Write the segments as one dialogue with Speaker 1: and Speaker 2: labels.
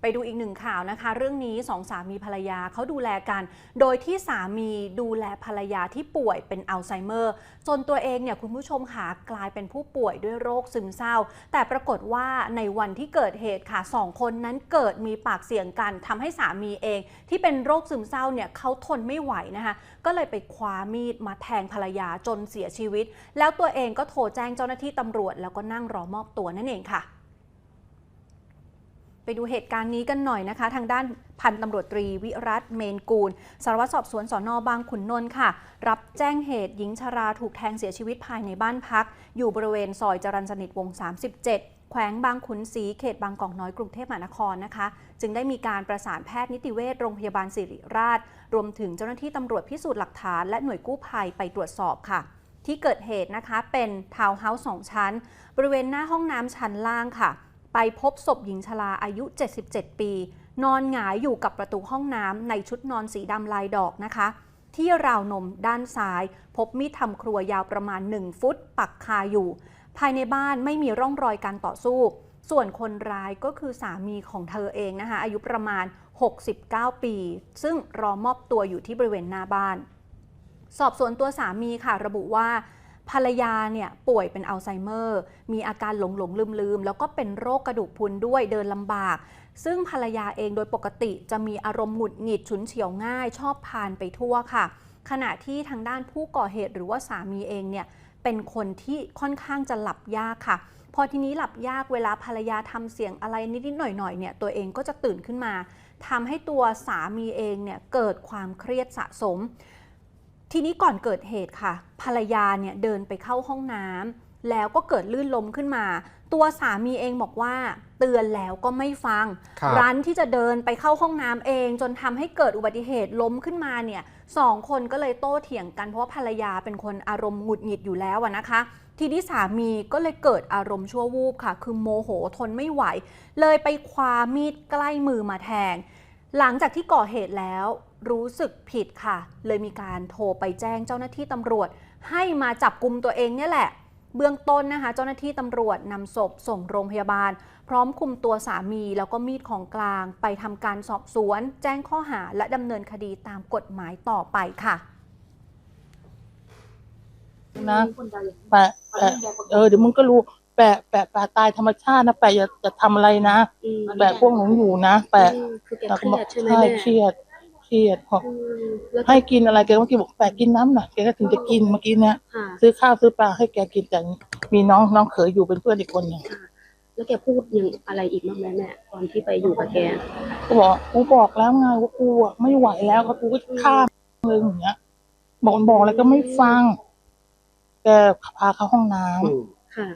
Speaker 1: ไปดูอีกหนึ่งข่าวนะคะ เรื่องนี้สองสามีภรรยาเขาดูแลกัน โดยที่สามีดูแลภรรยาที่ป่วยเป็นอัลไซเมอร์ จนตัวเองเนี่ยคุณผู้ชมค่ะกลายเป็นผู้ป่วยด้วยโรคซึมเศร้า แต่ปรากฏว่าในวันที่เกิดเหตุค่ะสองคนนั้นเกิดมีปากเสียงกันทำให้สามีเอง ที่เป็นโรคซึมเศร้าเนี่ยเขาทนไม่ไหวนะคะก็เลยไปคว้ามีดมาแทงภรรยาจนเสียชีวิต แล้วตัวเองก็โทรแจ้งเจ้าหน้าที่ตำรวจ แล้วก็นั่งรอมอบตัวนั่นเองค่ะ ไปดูเหตุการณ์นี้กันหน่อยนะคะ ทางด้านพันตำรวจตรีวิรัตเมนกูล สารวัตรสอบสวนสอนอบางขุนนนท์ค่ะ รับแจ้งเหตุหญิงชราถูกแทงเสียชีวิตภายในบ้านพัก อยู่บริเวณซอยจรัญสนิทวง 37แขวงบางขุนศรีเขตบางกอกน้อยกรุงเทพมหานครนะคะ จึงได้มีการประสานแพทย์นิติเวชโรงพยาบาลสิริราช รวมถึงเจ้าหน้าที่ตำรวจพิสูจน์หลักฐานและหน่วยกู้ภัยไปตรวจสอบค่ะ ที่เกิดเหตุนะคะเป็นทาวน์เฮาส์สองชั้น บริเวณหน้าห้องน้ำชั้นล่างค่ะ ไปพบศพหญิงชราอายุ 77 ปี นอนหงายอยู่กับประตูห้องน้ำในชุดนอนสีดำลายดอกนะคะ ที่ราวนมด้านซ้าย พบมีดทำครัวยาวประมาณ 1 ฟุต ปักคาอยู่ ภายในบ้านไม่มีร่องรอยการต่อสู้ ส่วนคนร้ายก็คือสามีของเธอเองนะคะ อายุประมาณ 69 ปี ซึ่งรอมอบตัวอยู่ที่บริเวณหน้าบ้าน สอบสวนตัวสามีค่ะระบุว่า ภรรยาเนี่ยป่วยเป็นอัลไซเมอร์ มีอาการหลงหลงลืมลืมแล้วก็เป็นโรคกระดูกพรุนด้วยเดินลำบาก ซึ่งภรรยาเองโดยปกติจะมีอารมณ์หงุดหงิดฉุนเฉียวง่าย ชอบพานไปทั่วค่ะ ขณะที่ทางด้านผู้ก่อเหตุหรือว่าสามีเองเนี่ยเป็นคนที่ค่อนข้างจะหลับยากค่ะ พอทีนี้หลับยากเวลาภรรยาทำเสียงอะไรนิดๆหน่อยๆเนี่ยตัวเองก็จะตื่นขึ้นมาทำให้ตัวสามีเองเนี่ยเกิดความเครียดสะสม ทีนี้ก่อนเกิดเหตุค่ะ ภรรยาเนี่ยเดินไปเข้าห้องน้ำแล้วก็เกิดลื่นล้มขึ้นมา ตัวสามีเองบอกว่า เตือนแล้วก็ไม่ฟัง
Speaker 2: ครับ
Speaker 1: รั้นที่จะเดินไปเข้าห้องน้ำเอง จนทำให้เกิดอุบัติเหตุล้มขึ้นมาเนี่ยสองคนก็เลยโต้เถียงกันเพราะว่าภรรยาเป็นคนอารมณ์หงุดหงิดอยู่แล้วอะนะคะ ทีนี้สามีก็เลยเกิดอารมณ์ชั่ววูบค่ะ คือโมโหทนไม่ไหว เลยไปคว้ามีดใกล้มือมาแทง หลังจากที่ก่อเหตุแล้ว รู้สึกผิดค่ะ เลยมีการโทรไปแจ้งเจ้าหน้าที่ตำรวจ ให้มาจับกลุ่มตัวเองเนี่ยแหละ เบื้องต้นนะคะ เจ้าหน้าที่ตำรวจนำศพส่งโรงพยาบาล พร้อมคุมตัวสามีแล้วก็มีดของกลาง ไปทำการสอบสวน แจ้งข้อหาและดำเนินคดีตามกฎหมายต่อไปค่ะ
Speaker 3: นะแปะแปะเออเดี๋ยวมึงก็รู้แปะแปะแปะตายธรรมชาตินะแปะอย่าจะทำอะไรนะ
Speaker 4: อืม
Speaker 3: แปะพวกหนูอยู่นะ แปะ
Speaker 4: อืมคือแก
Speaker 3: แล้ว
Speaker 4: เค
Speaker 3: ก็
Speaker 4: รี
Speaker 3: บอก
Speaker 4: ยดใช่ไหม
Speaker 3: ใช่
Speaker 4: แม่
Speaker 3: เครียด เครียดบอก
Speaker 4: อืมแล้ว
Speaker 3: ให้กินอะไรแกเมื่อกี้บอกแปะกินน้ำหน่อยแกก็ถึงจะกินเมื่อกี้เนี่ย
Speaker 4: ค่ะ
Speaker 3: ซื้อข้าวซื้อปลาให้แกกินแต่มีน้องน้องเขยอยู่เป็นเพื่อนอีกคนหนึ่ง
Speaker 4: แล้วแกพูดอย่างอะไรอีกบ้างไหมแม่ตอนที่ไปอยู่กับแก
Speaker 3: ก็บอกกูบอกแล้วไงว่ากูอะไม่ไหวแล้วก็กูก็ฆ่าเลยอย่างเงี้ยบอกบอกอะไรก็ไม่ฟังแกพาเข้าห้องน้ำ
Speaker 2: อืม
Speaker 4: ค่ะ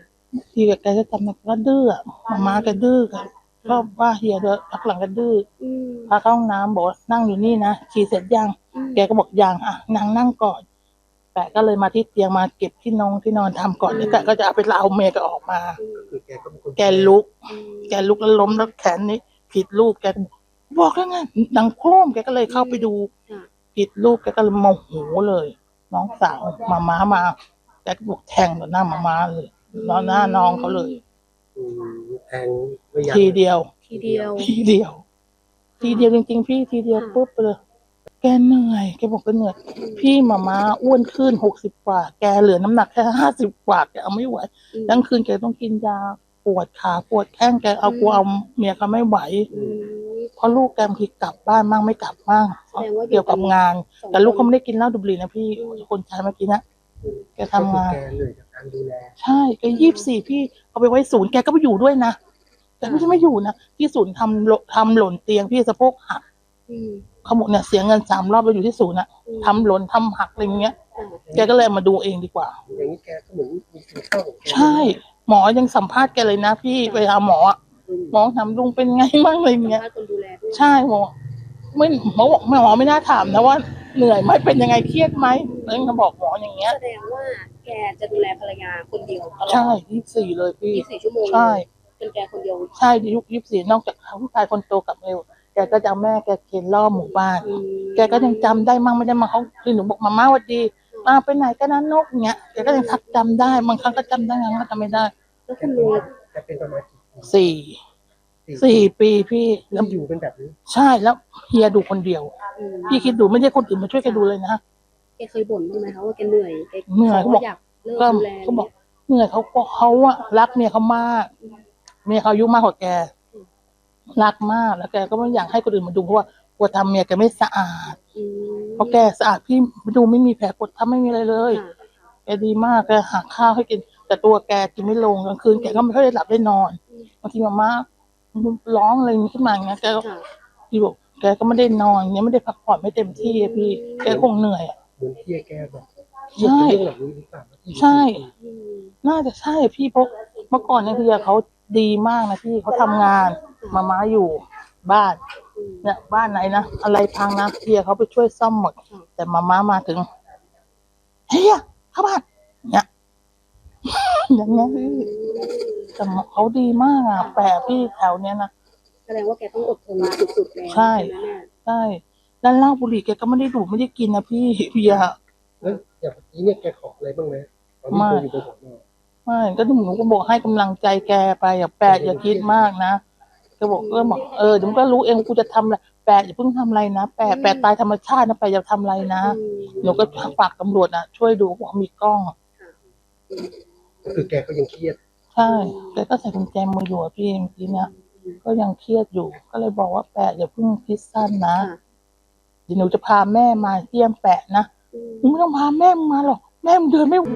Speaker 3: ทีแกจะทำก็ดื้ออะมามาแกดื้อกัน ชอบว่าเฮียเด้อพักหลังก็ดื้อ
Speaker 4: อืม
Speaker 3: พาเข้าห้องน้ำบอกว่านั่งอยู่นี่นะฉี่เสร็จยัง
Speaker 4: อืม
Speaker 3: แกก็บอกยังอะนั่งนั่งก่อนแปะก็เลยมาที่เตียงมาเก็บที่นองที่นอนทำก่อนแล้วแกก็จะเอาไปเอาเมย์ก็ออกมา
Speaker 2: คือแกก็เป็นคน
Speaker 3: แกลุก
Speaker 4: อืม
Speaker 3: แกลุกแล้วล้มแล้วแขนนี้ผิดลูกแกบอกแล้วไงดังโครมแกก็เลยเข้าไปดู
Speaker 4: ค่ะ
Speaker 3: ผิดลูกแกก็เลยโมโหเลย น้องสาวมาม้ามาแกก็บอกแทงต่อหน้ามาม้าเลยต่อหน้าน้องเขาเลย
Speaker 2: อืมแท งไม่ยั้ง
Speaker 3: ทีเดียว
Speaker 4: ทีเดียว
Speaker 3: ทีเดียว ทีเดียวจริงๆพี่ทีเดียว
Speaker 4: ค่ะ
Speaker 3: ปุ๊บเลยแกเหนื่อยแกบอกแกเหนื่อยพี่มาม้าอ้วนขึ้นหกสิบกว่า แกเหลือน้ำหนักแค่ห้าสิบกว่าแกเอาไม่ไหว
Speaker 4: อืม
Speaker 3: ทั้งคืนแกต้องกินยาปวดขาปวดแข้งแกเอา
Speaker 4: อืม
Speaker 3: กลัวเอาเมียเขาไม่ไหว
Speaker 4: อืม
Speaker 3: เพราะลูกแกบางทีกลับบ้านมั่งไม่กลับมั่ง
Speaker 4: แสดงว่าอยู่
Speaker 3: เกี่ยวกับงาน
Speaker 4: สอง
Speaker 3: แต่ลูก
Speaker 4: ค
Speaker 3: เขา
Speaker 4: น
Speaker 3: ไม่ได้กินเหล้าดูดบุหรี่นะพี่คนชายเมื่อกี้นะ แกทำงาน
Speaker 2: ก็คือแกเหนื่อยจากการดูแล
Speaker 3: ใช่แกยี่สิบสี่พี่เอาไปไว้ศูนย์แกก็ไปอยู่ด้วยนะแกไม่ใช่ไม่อยู่นะที่ศูนย์ทำหล่นทำหล่นเตียงพี่สะโพกหัก
Speaker 4: อืม
Speaker 3: เขาบอกเนี่ยเสียเงินสามรอบไปอยู่ที่ศูนย์อะ
Speaker 4: อืม
Speaker 3: ทำหล่นทำหักอะไรเงี้ย
Speaker 4: ค่ะ
Speaker 3: แกก็เลยมาดูเองดีกว่า
Speaker 2: อย่างนี้แกก็เหมือนมีซึมเศร้าของแก
Speaker 3: ใช่ หมอยังสัมภาษณ์แกเลยนะพี่ไปหาหมออะ
Speaker 2: อืม
Speaker 3: หมอถามลุงเป็นไงบ้างอะไร
Speaker 4: สัม
Speaker 3: เงี้ย
Speaker 4: ภาษณ์คนดูแลด้วย
Speaker 3: ใช่หมอไม่หมอบอกหมอไม่น่าถามนะว่าเหนื่อยไหมเป็นยังไงเครียดไหม เอิ้นเขาบอกหมออย่างเงี้ย
Speaker 4: แสดงว่าแกจะดูแลภรรยาคนเดียวตลอด
Speaker 3: ใช่ยี่สิบสี่เลยพี่
Speaker 4: ยี่สิบสี่ชั่วโมง
Speaker 3: ใช่
Speaker 4: เป็นแกคนเดียว
Speaker 3: ใช่ยุคยี่สิบสี่นอกจากผู้ชายคนโตกลับเร็วแกก็จะเอาแม่แกเข็นล่อบหมู่บ้าน
Speaker 4: อืม
Speaker 3: แกก็ยังจำได้มั่งไม่ได้มาเขาคือหนูบอกมาม่าหวัดดีมาไปไหนก็นั้นนกเงี้ยแกก็ยังทักจำได้บางครั้งก็จำได้บางครั้งก็จำไม่ได้
Speaker 4: แล้วคุณลุง
Speaker 2: แกเป็นประมาณกี่ปี
Speaker 3: สี่สี่ปีพี่
Speaker 2: แล้
Speaker 3: แล้วว
Speaker 2: อยู่เป็นแบบนี้
Speaker 3: ใช่แล้วเฮียดูคนเดียว
Speaker 4: อืม
Speaker 3: พี่คิดดูไม่ได้คนอื่นมาช่วยแกดูเลยนะ
Speaker 4: แกเคยบ่นบ้างไหมคะว่าแกเหนื่อยแก
Speaker 3: เหนื่อยเขาบอก
Speaker 4: อยากเลิก
Speaker 3: ก็
Speaker 4: ดูแล
Speaker 3: เขาบอกเหนื่อยเขาก็เขาอะรักเมียเขามากเมียเขาอายุมากกว่าแกรักมากแล้วแกก็ไม่อยากให้คนอื่นมาดูเพราะว่ากลัวทำเมียแกไม่สะอาด
Speaker 4: อืม
Speaker 3: เพราะแกสะอาดพี่ดูไม่มีแผลกดทำไม่มีอะไรเลย
Speaker 4: ค่ะ
Speaker 3: แกดีมากแกหาข้าวให้กิน แต่ตัวแกกินไม่ลงกลางคืนแกก็ไม่ค่อยได้หลับได้นอนบางทีมาม่าร้องอะไรอย่างนี้ขึ้นมาอย่างเงี้ยแกก็
Speaker 4: ค่ะ
Speaker 3: พี่บอกแกก็ไม่ได้นอนอย่างเงี้ยไม่ได้พักผ่อนไม่เต็มที่อะพี่ แกคงเหนื่อยอะ
Speaker 2: เห มือนที่แกบอกเครียดกับเรื่องเหล่านี้หรือเปล่าที่อยู่
Speaker 3: ใช่
Speaker 4: อืม
Speaker 3: น่าจะใช่พี่เพราะเมื่อก่อนเนี่ยคือเขาดีมากนะพี่เขาทำงาน มาม่าอยู่บ้าน
Speaker 4: อืม
Speaker 3: เนี่ยบ้านไหนนะอะไรพังนะเฮียเขาไปช่วยซ่อมหมด
Speaker 4: อืม
Speaker 3: แต่มาม่ามาถึงเฮียเข้าบ้านเนี่ย อย่างเงี้ยพี่แต่เขาดีมากอะแปลพี่แถวเนี้ยนะ
Speaker 4: แสดงว่าแกต้องอดทนมาสุดๆแล้ว
Speaker 3: ใช่
Speaker 4: ไหมแม่
Speaker 3: ใช่ แล้วเหล้าบุหรี่แกก็ไม่ได้ดูดไม่ได้กินนะพี่เบียร์
Speaker 2: แล้วอย่างเมื่อกี้เนี่ยแกขออะไรบ้างไหมตอนที่
Speaker 3: ไม่
Speaker 2: เคยอยู่บนหัวนอน
Speaker 3: ไม่ก็หนูก็บอกให้กำลังใจแกไปอย่าแปะอย่าคิดมากนะก็บอกก็บอกเออเดี๋ยวมันก็รู้เองว่ากูจะทำอะไรแปะอย่าเพิ่งทำอะไรนะแปะแปะตายธรรมชาตินะแปะอย่าทำอะไรนะ
Speaker 4: อืม
Speaker 3: หนูก็ฝากตำรวจนะช่วยดูบอกมีกล้อง
Speaker 2: ก็คือแกก็ยังเครียด
Speaker 3: ใช่แกก็ใส่กุญแจมืออยู่อะพี่เมื่อกี้เนี่ยก็ยังเครียดอยู่ ก็เลยบอกว่าแปะอย่าเพิ่งคิดสั้นนะ
Speaker 4: ค่ะ
Speaker 3: เดี๋ยวหนูจะพาแม่มาเยี่ยมแปะนะ
Speaker 4: อืม
Speaker 3: หนูไม่ต้องพาแม่มึงมาหรอกแม่มึงเดินไม่ไหว